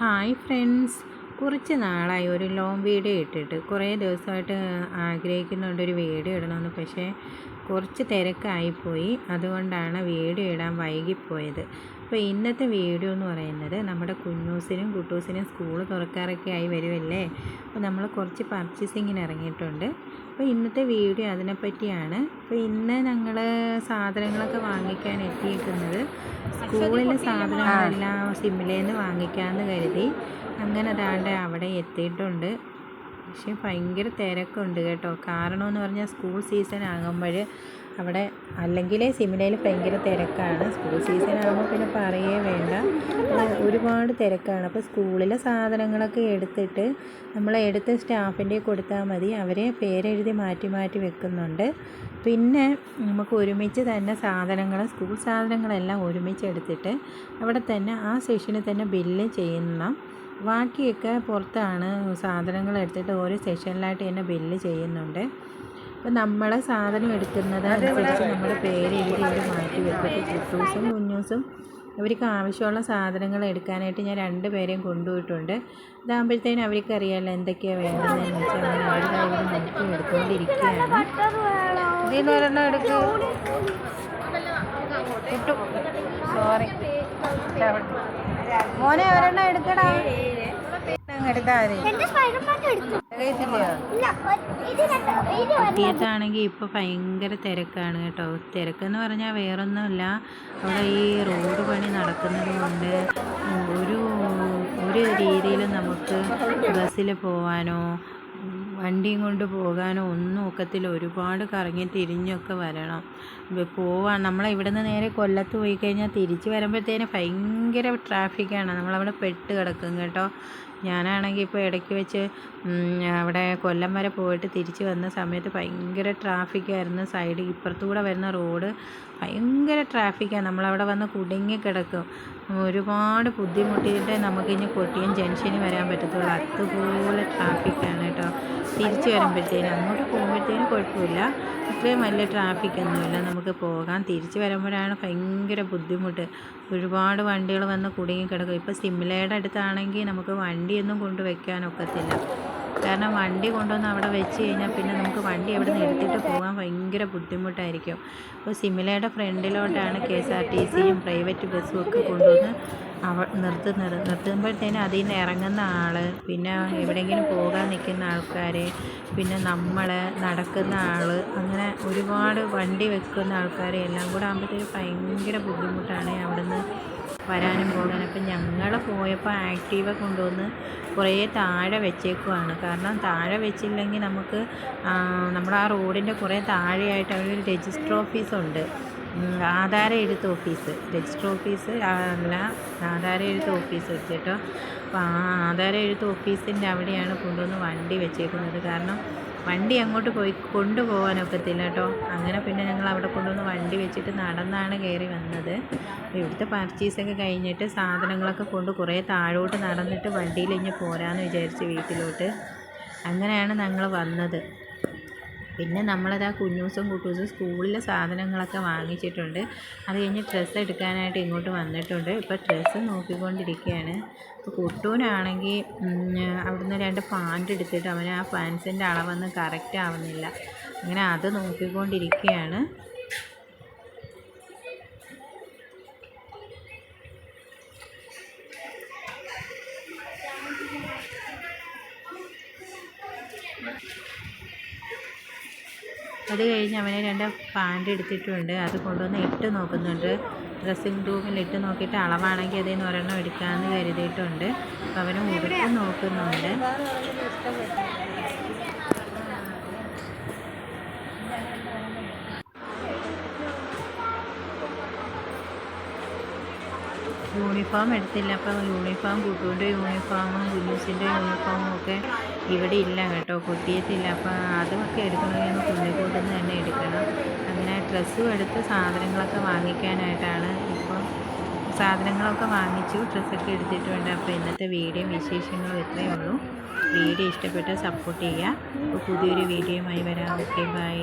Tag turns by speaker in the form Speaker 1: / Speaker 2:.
Speaker 1: Hi friends. കുറച്ച് നാളായി ഒരു ലോങ് വീഡിയോ ഇട്ടിട്ട്. കുറേ ദിവസമായിട്ട് ആഗ്രഹിക്കുന്നുണ്ട് ഒരു വീഡിയോ ഇടണമെന്ന്. പക്ഷേ കുറച്ച് തിരക്കായിപ്പോയി അതുകൊണ്ടാണ് വീഡിയോ ഇടാൻ വൈകിപ്പോയത്. അപ്പോൾ ഇന്നത്തെ വീഡിയോ എന്ന് പറയുന്നത് നമ്മുടെ കുഞ്ഞൂസിനും കുട്ടൂസിനും സ്കൂൾ തുറക്കാറൊക്കെ ആയി വരുമല്ലേ അപ്പോൾ നമ്മൾ കുറച്ച് പർച്ചേസിങ്ങിന് ഇറങ്ങിയിട്ടുണ്ട്. അപ്പോൾ ഇന്നത്തെ വീഡിയോ അതിനെപ്പറ്റിയാണ്. അപ്പോൾ ഇന്ന് ഞങ്ങൾ സാധനങ്ങളൊക്കെ വാങ്ങിക്കാൻ എത്തിയിരിക്കുന്നത് സ്കൂളിലെ സാധനങ്ങളെല്ലാം സിമ്മിലേന്ന് വാങ്ങിക്കാമെന്ന് കരുതി. അങ്ങനെ അതാണ്ട് അവിടെ എത്തിയിട്ടുണ്ട്. പക്ഷേ ഭയങ്കര തിരക്കുണ്ട് കേട്ടോ. കാരണമെന്ന് പറഞ്ഞാൽ സ്കൂൾ സീസൺ ആകുമ്പോൾ അവിടെ അല്ലെങ്കിൽ സിമിലയിൽ ഭയങ്കര തിരക്കാണ്. സ്കൂൾ സീസൺ ആകുമ്പോൾ പിന്നെ പറയേ വേണ്ട. ഒരുപാട് തിരക്കാണ്. അപ്പോൾ സ്കൂളിലെ സാധനങ്ങളൊക്കെ എടുത്തിട്ട് നമ്മൾ എടുത്ത് സ്റ്റാഫിന്റെ കൊടുത്താൽ മതി. അവരെ പേരെഴുതി മാറ്റി മാറ്റി വെക്കുന്നുണ്ട്. പിന്നെ നമുക്ക് ഒരുമിച്ച് തന്നെ സാധനങ്ങൾ സ്കൂൾ സാധനങ്ങളെല്ലാം ഒരുമിച്ച് എടുത്തിട്ട് അവിടെ തന്നെ ആ സെഷനിൽ തന്നെ ബില്ല് ചെയ്യണം ബാക്കിയൊക്കെ പുറത്താണ് സാധനങ്ങൾ എടുത്തിട്ട് ഓരോ സെഷനിലായിട്ട് തന്നെ ബില്ല് ചെയ്യുന്നുണ്ട്. അപ്പോൾ നമ്മൾ സാധനം എടുക്കുന്നത് അനുസരിച്ച് നമ്മുടെ പേര് എഴുതി അവർ മാറ്റി വെക്കും. കുട്ടൂസും കുഞ്ഞൂസും അവർക്ക് ആവശ്യമുള്ള സാധനങ്ങൾ എടുക്കാനായിട്ട് ഞാൻ രണ്ട് പേരെയും കൊണ്ടുപോയിട്ടുണ്ട്. ഇതാകുമ്പോഴത്തേനും അവർക്ക് അറിയാമല്ലോ എന്തൊക്കെയാണ് വേണ്ടതെന്ന് വെച്ചാൽ അങ്ങനെ അവരുടെ നോക്കി എടുത്തുകൊണ്ടിരിക്കുകയാണ്. ഇതിൽ ഒരെണ്ണം എടുക്കൂ. സോറി മോനെ ഒരെണ്ണം എടുക്കടാ. കുട്ടിയത്താണെങ്കിൽ ഇപ്പോൾ ഭയങ്കര തിരക്കാണ് കേട്ടോ. തിരക്കെന്ന് പറഞ്ഞാൽ വേറൊന്നുമില്ല. അവിടെ ഈ റോഡ് പണി നടക്കുന്നത് കൊണ്ട് ഒരു ഒരു രീതിയിൽ നമുക്ക് ബസ്സിൽ പോകാനോ വണ്ടിയും കൊണ്ട് പോകാനോ ഒന്നും ഒക്കത്തില്ല. ഒരുപാട് കറങ്ങി തിരിഞ്ഞൊക്കെ വരണം. പോവാൻ നമ്മളെ ഇവിടുന്ന് നേരെ കൊല്ലത്ത് പോയി കഴിഞ്ഞാൽ തിരിച്ച് വരുമ്പോഴത്തേന് ഭയങ്കര ട്രാഫിക്കാണ്. നമ്മളവിടെ പെട്ട് കിടക്കും കേട്ടോ. ഞാനാണെങ്കിൽ ഇപ്പോൾ ഇടയ്ക്ക് വെച്ച് അവിടെ കൊല്ലം വരെ പോയിട്ട് തിരിച്ച് വന്ന സമയത്ത് ഭയങ്കര ട്രാഫിക്കായിരുന്നു. സൈഡ് ഇപ്പുറത്തുകൂടെ വരുന്ന റോഡ് ഭയങ്കര ട്രാഫിക്കാണ് നമ്മളവിടെ വന്ന് കുടുങ്ങി കിടക്കും. ഒരുപാട് ബുദ്ധിമുട്ടിയിട്ട് നമുക്കിനി കൊട്ടിയം ജംഗ്ഷനിൽ വരാൻ പറ്റത്തുള്ളൂ. അതുപോലെ ട്രാഫിക്കാണ് കേട്ടോ. തിരിച്ച് വരുമ്പോഴത്തേനും അങ്ങോട്ട് പോകുമ്പോഴത്തേനും കുഴപ്പമില്ല. ഇത്രയും വലിയ ട്രാഫിക്കൊന്നുമില്ല നമുക്ക് പോകാൻ തിരിച്ച് വരുമ്പോഴാണ് ഭയങ്കര ബുദ്ധിമുട്ട്. ഒരുപാട് വണ്ടികൾ വന്ന് കുടുങ്ങി കിടക്കും ഇപ്പോൾ സിംലയുടെ അടുത്താണെങ്കിൽ നമുക്ക് വണ്ടിയൊന്നും കൊണ്ടുവയ്ക്കാനൊക്കത്തില്ല. കാരണം വണ്ടി കൊണ്ടുവന്ന് അവിടെ വെച്ച് കഴിഞ്ഞാൽ പിന്നെ നമുക്ക് വണ്ടി എവിടെ നിന്ന് എടുത്തിട്ട് പോകാൻ ഭയങ്കര ബുദ്ധിമുട്ടായിരിക്കും. അപ്പോൾ സിമിലയുടെ ഫ്രണ്ടിലോട്ടാണ് കെ എസ് ആർ ടി സിയും പ്രൈവറ്റ് ബസ്സും ഒക്കെ കൊണ്ടുവന്ന് അവ നിർത്തുന്നത് നിർത്തുമ്പോഴത്തേനും അതിൽ നിന്ന് ഇറങ്ങുന്ന ആൾ പിന്നെ എവിടെയെങ്കിലും പോകാൻ നിൽക്കുന്ന ആൾക്കാർ പിന്നെ നമ്മൾ നടക്കുന്ന ആൾ അങ്ങനെ ഒരുപാട് വണ്ടി വെക്കുന്ന ആൾക്കാരെ എല്ലാം കൂടെ ആകുമ്പോഴത്തേക്കും ഭയങ്കര ബുദ്ധിമുട്ടാണ് അവിടുന്ന് വരാനും പോകാനും. അപ്പം ഞങ്ങൾ പോയപ്പോൾ ആക്റ്റീവ കൊണ്ടുവന്ന് കുറേ താഴെ വെച്ചേക്കുവാണ്. കാരണം താഴെ വെച്ചില്ലെങ്കിൽ നമുക്ക് നമ്മുടെ ആ റോഡിന്റെ കുറേ താഴെയായിട്ട് അവിടെ ഒരു രജിസ്റ്റർ ഓഫീസുണ്ട് ആധാര എഴുത്ത് ഓഫീസ്. രജിസ്റ്റർ ഓഫീസ് അല്ല ആധാര എഴുത്ത് ഓഫീസ് വെച്ചിട്ടോ അപ്പോൾ ആ ആധാര എഴുത്ത് ഓഫീസിന്റെ അവിടെയാണ് കൊണ്ടുവന്ന് വണ്ടി വെച്ചേക്കുന്നത്. കാരണം വണ്ടി അങ്ങോട്ട് പോയി കൊണ്ടുപോകാനൊക്കത്തില്ല കേട്ടോ. അങ്ങനെ പിന്നെ ഞങ്ങൾ അവിടെ കൊണ്ടുവന്ന് വണ്ടി വെച്ചിട്ട് നടന്നാണ് കയറി വന്നത്. ഇവിടുത്തെ പർച്ചേസൊക്കെ കഴിഞ്ഞിട്ട് സാധനങ്ങളൊക്കെ കൊണ്ട് കുറേ താഴോട്ട് നടന്നിട്ട് വണ്ടിയിൽ ഇഞ്ഞ് പോരാമെന്ന് വിചാരിച്ച് വീട്ടിലോട്ട്. അങ്ങനെയാണ് ഞങ്ങൾ വന്നത്. പിന്നെ നമ്മളത് ആ കുഞ്ഞൂസും കുട്ടൂസും സ്കൂളിലെ സാധനങ്ങളൊക്കെ വാങ്ങിച്ചിട്ടുണ്ട്. അത് കഴിഞ്ഞ് ഡ്രസ്സ് എടുക്കാനായിട്ട് ഇങ്ങോട്ട് വന്നിട്ടുണ്ട്. ഇപ്പോൾ ഡ്രസ്സ് നോക്കിക്കൊണ്ടിരിക്കുകയാണ്. ഇപ്പോൾ കുട്ടൂനാണെങ്കിൽ അവിടുന്ന് രണ്ട് പാന്റ് എടുത്തിട്ട് അവന് ആ പാൻസിന്റെ അളവൊന്നും കറക്റ്റ് ആവുന്നില്ല. അങ്ങനെ അത് നോക്കിക്കൊണ്ടിരിക്കുകയാണ്. അത് കഴിഞ്ഞ് അവനെ രണ്ട് പാന്റ് എടുത്തിട്ടുണ്ട്. അത് കൊണ്ടുവന്ന് ഇട്ട് നോക്കുന്നുണ്ട്. ഡ്രസ്സിങ് റൂമിൽ ഇട്ട് നോക്കിയിട്ട് അളവാണെങ്കിൽ അതിൽ നിന്ന് ഒരെണ്ണം എടുക്കാമെന്ന് കരുതിയിട്ടുണ്ട്. അപ്പോൾ അവന് ഉടുത്ത് നോക്കുന്നുണ്ട്. യൂണിഫോം എടുത്തില്ല. അപ്പോൾ യൂണിഫോം കുട്ടുവിന്റെ യൂണിഫോമും കുഞ്ഞൂസിന്റെ യൂണിഫോമും ഒക്കെ ഇവിടെ ഇല്ല കേട്ടോ. കൊട്ടിയത്തില്ല അപ്പോൾ അതുമൊക്കെ എടുക്കണമെങ്കിൽ കുഞ്ഞിക്കൂട്ടിൽ നിന്ന് തന്നെ എടുക്കണം. അങ്ങനെ ഡ്രസ്സും എടുത്ത് സാധനങ്ങളൊക്കെ വാങ്ങിക്കാനായിട്ടാണ് ഇപ്പം സാധനങ്ങളൊക്കെ വാങ്ങിച്ചു ഡ്രസ്സൊക്കെ എടുത്തിട്ടുണ്ട്. അപ്പോൾ ഇന്നത്തെ വീഡിയോ വിശേഷങ്ങളും ഇത്രയേ ഉള്ളൂ. വീഡിയോ ഇഷ്ടപ്പെട്ടാൽ സപ്പോർട്ട് ചെയ്യുക. അപ്പോൾ പുതിയൊരു വീഡിയോയുമായി വരാം. Okay bye.